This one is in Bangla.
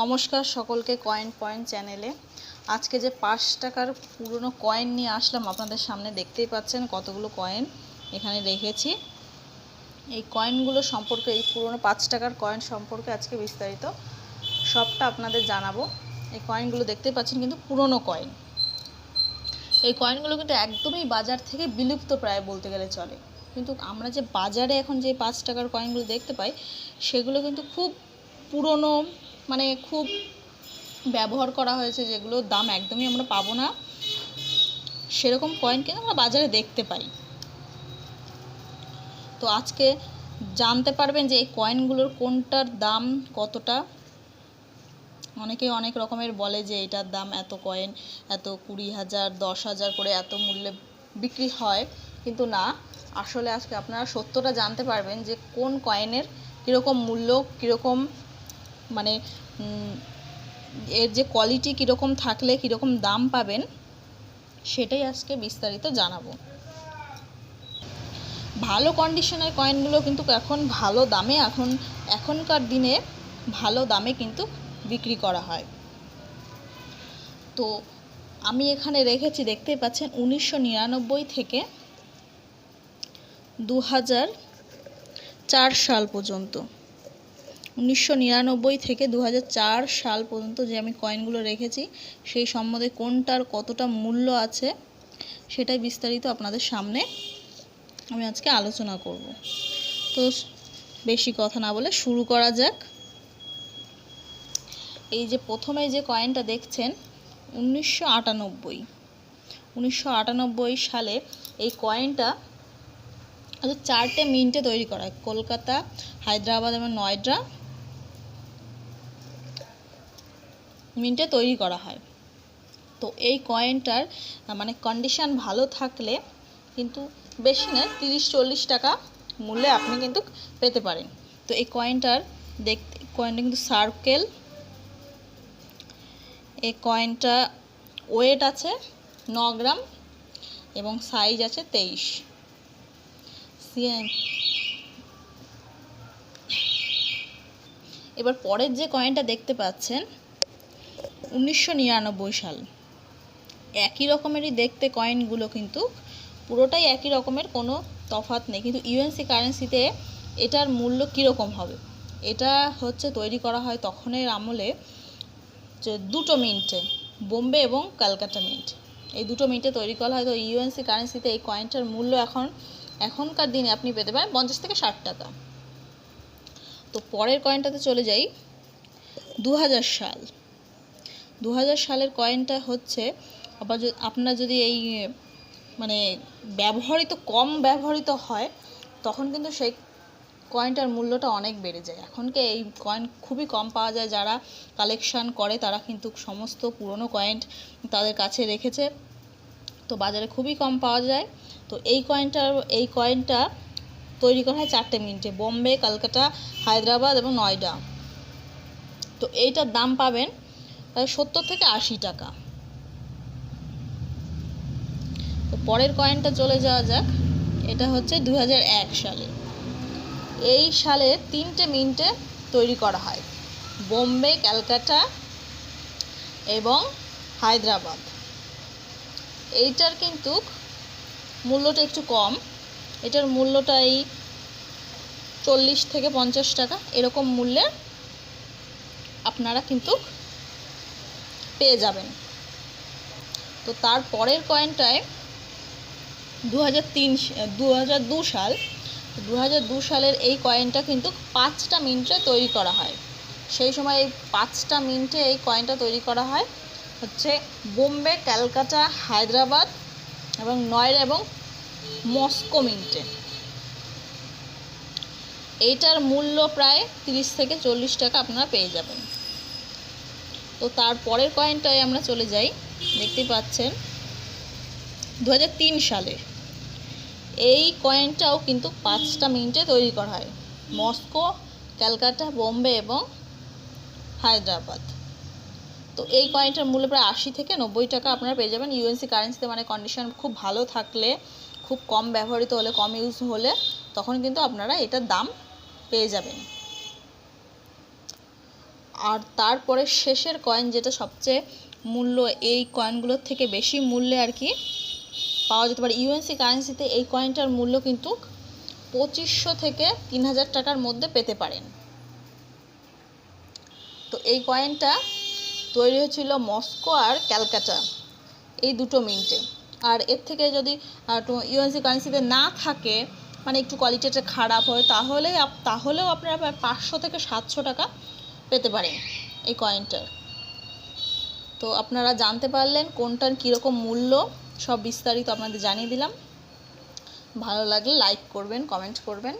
নমস্কার সকলকে কয়েন পয়েন্ট চ্যানেলে আজকে যে পাঁচ টাকার পুরনো কয়েন নিয়ে আসলাম, আপনাদের সামনে দেখতেই পাচ্ছেন কতগুলো কয়েন এখানে রেখেছি। এই কয়েনগুলো সম্পর্কে, এই পুরনো পাঁচ টাকার কয়েন সম্পর্কে আজকে বিস্তারিত সবটা আপনাদের জানাব। এই কয়েনগুলো দেখতে পাচ্ছেন কিন্তু পুরনো কয়েন এই কয়েনগুলো কিন্তু একদমই বাজার থেকে বিলুপ্ত প্রায় বলতে গেলে চলে। কিন্তু আমরা যে বাজারে এখন যে পাঁচ টাকার কয়েনগুলো দেখতে পাই, সেগুলো কিন্তু খুব পুরনো মানে খুব ব্যবহার করা হয়েছে যেগুলোর দাম একদমই আমরা পাবো না। সেরকম কয়েন কিন্তু আমরা বাজারে দেখতে পাই। তো আজকে জানতে পারবেন যে এই কয়েনগুলোর কোনটার দাম কতটা? অনেকে অনেক রকমের বলে যে এটার দাম এত কয়েন এত কুড়ি হাজার, দশ হাজার করে এত মূল্যে বিক্রি হয়। কিন্তু না, আসলে আজকে আপনারা সত্যটা জানতে পারবেন যে কোন কয়েনের কীরকম মূল্য, কীরকম মানে এর যে কোয়ালিটি কীরকম থাকলে, কীরকম দাম পাবেন, সেটাই আজকে বিস্তারিত জানাব। ভালো কন্ডিশনের কয়েনগুলো কিন্তু এখন ভালো দামে, এখন, এখনকার দিনে ভালো দামে কিন্তু বিক্রি করা হয়। তো, আমি এখানে রেখেছি, দেখতেই পাচ্ছেন, উনিশশো নিরানব্বই থেকে দু চার সাল পর্যন্ত। উনিশশো নিরানব্বই থেকে দু সাল পর্যন্ত যে আমি কয়েনগুলো রেখেছি, সেই সম্বন্ধে কোনটার কতটা মূল্য আছে, সেটাই বিস্তারিত আপনাদের সামনে আমি আজকে আলোচনা করব। তো বেশি কথা না বলে শুরু করা যাক। এই যে প্রথমে যে কয়েনটা দেখছেন, উনিশশো আটানব্বই। উনিশশো সালে এই কয়েনটা চারটে মিনিটে তৈরি করা। কলকাতা, হায়দ্রাবাদ এবং নয়ডা মিন্টে তৈরি করা হয়। তো এই কয়েনটার মানে কন্ডিশন ভালো থাকলে কিন্তু বেশি না, তিরিশ, চল্লিশ টাকা মূল্যে আপনি কিন্তু পেতে পারেন। তো এই কয়েনটার দেখতে কয়েনটা কিন্তু সার্কেল এই কয়েনটা ওয়েট আছে ন গ্রাম এবং সাইজ আছে তেইশ। এবার পরের যে কয়েনটা দেখতে পাচ্ছেন উনিশশো নিরানব্বই সাল। একই রকমেরই দেখতে কয়েনগুলো কিন্তু, পুরোটাই একই রকমের, কোনো তফাৎ নেই। কিন্তু ইউএনসি কারেন্সিতে এটার মূল্য কীরকম হবে? এটা হচ্ছে তৈরি করা হয় তখনের আমলে যে দুটো মিন্টে, বোম্বে এবং ক্যালকাটা মিন্ট। এই দুটো মিন্টে তৈরি করা হয়। তো ইউএনসি কারেন্সিতে এই কয়েনটার মূল্য এখন, এখনকার দিনে আপনি পেতে পারেন পঞ্চাশ থেকে ষাট টাকা। তো পরের কয়েনটাতে চলে যাই। দু হাজার সাল। দু হাজার সালের কয়েনটা হচ্ছে, আবার আপনার যদি এই মানে ব্যবহৃত, কম ব্যবহৃত হয়, তখন কিন্তু সেই কয়েনটার মূল্যটা অনেক বেড়ে যায়। এখনকে এই কয়েন খুবই কম পাওয়া যায়, যারা কালেকশান করে, তারা কিন্তু সমস্ত পুরনো কয়েন তাদের কাছে রেখেছে। তো বাজারে খুবই কম পাওয়া যায়। তো এই কয়েনটার এই কয়েনটা তৈরি করা হয় চারটে মিনিটে। বোম্বে, কলকাতা, হায়দ্রাবাদ এবং নয়ডা। তো এইটার দাম পাবেন সত্তর থেকে আশি টাকা। তো পরের কয়েনটা চলে যাওয়া যাক। এটা হচ্ছে দু হাজার এক সালে। এই সালে তিনটে মিনিটে তৈরি করা হয়। বোম্বে, ক্যালকাটা এবং হায়দ্রাবাদ। এইটার কিন্তু মূল্যটা একটু কম। এটার মূল্যটা এই চল্লিশ থেকে পঞ্চাশ টাকা। এরকম মূল্যের আপনারা কিন্তু পেয়ে যাবেন। তো তার পরের কয়েনটায় দু হাজার তিন দু সাল দু সালের এই কয়েনটা কিন্তু পাঁচটা মিনিটে তৈরি করা হয়। সেই সময় এই পাঁচটা মিনিটে এই কয়েনটা তৈরি করা হয় হচ্ছে বোম্বে, ক্যালকাটা, হায়দ্রাবাদ এবং নয়ডা এবং মস্কো মিন্টে। এইটার মূল্য প্রায় তিরিশ থেকে চল্লিশ টাকা আপনারা পেয়ে যাবেন। তো তার পরের কয়েনটায় আমরা চলে যাই। দেখতে পাচ্ছেন দু হাজার তিন সালে এই কয়েনটাও কিন্তু পাঁচটা মিনিটে তৈরি করা হয়। মস্কো, ক্যালকাটা, বোম্বে এবং হায়দ্রাবাদ। তো এই কয়েনটার মূল্য প্রায় আশি থেকে নব্বই টাকা আপনারা পেয়ে যাবেন। ইউএনসি কারেন্সিতে মানে কন্ডিশন খুব ভালো থাকলে, খুব কম ব্যবহৃত হলে, কম ইউজ হলে, তখন কিন্তু আপনারা এটার দাম পেয়ে যাবেন। আর তারপরে শেষের কয়েন যেটা সবচেয়ে মূল্য, এই কয়েনগুলোর থেকে বেশি মূল্যে আর কি পাওয়া যেতে পারে। ইউএনসি কারেন্সিতে এই কয়েনটার মূল্য কিন্তু পঁচিশশো থেকে তিন হাজার টাকার মধ্যে পেতে পারেন। তো এই কয়েনটা তৈরি হয়েছিল মস্কো আর ক্যালকাটা, এই দুটো মিন্টে আর এর থেকে যদি ইউএনসি কারেন্সিতে না থাকে মানে একটু কোয়ালিটিটা খারাপ হয়, তাহলে তাহলেও আপনারা প্রায় পাঁচশো থেকে সাতশো টাকা পেতে পারেন এই কয়েনটার তো আপনারা জানতে পারলেন কোনটার কীরকম মূল্য, সব বিস্তারিত আপনাদের জানিয়ে দিলাম। ভালো লাগলে লাইক করবেন কমেন্ট করবেন।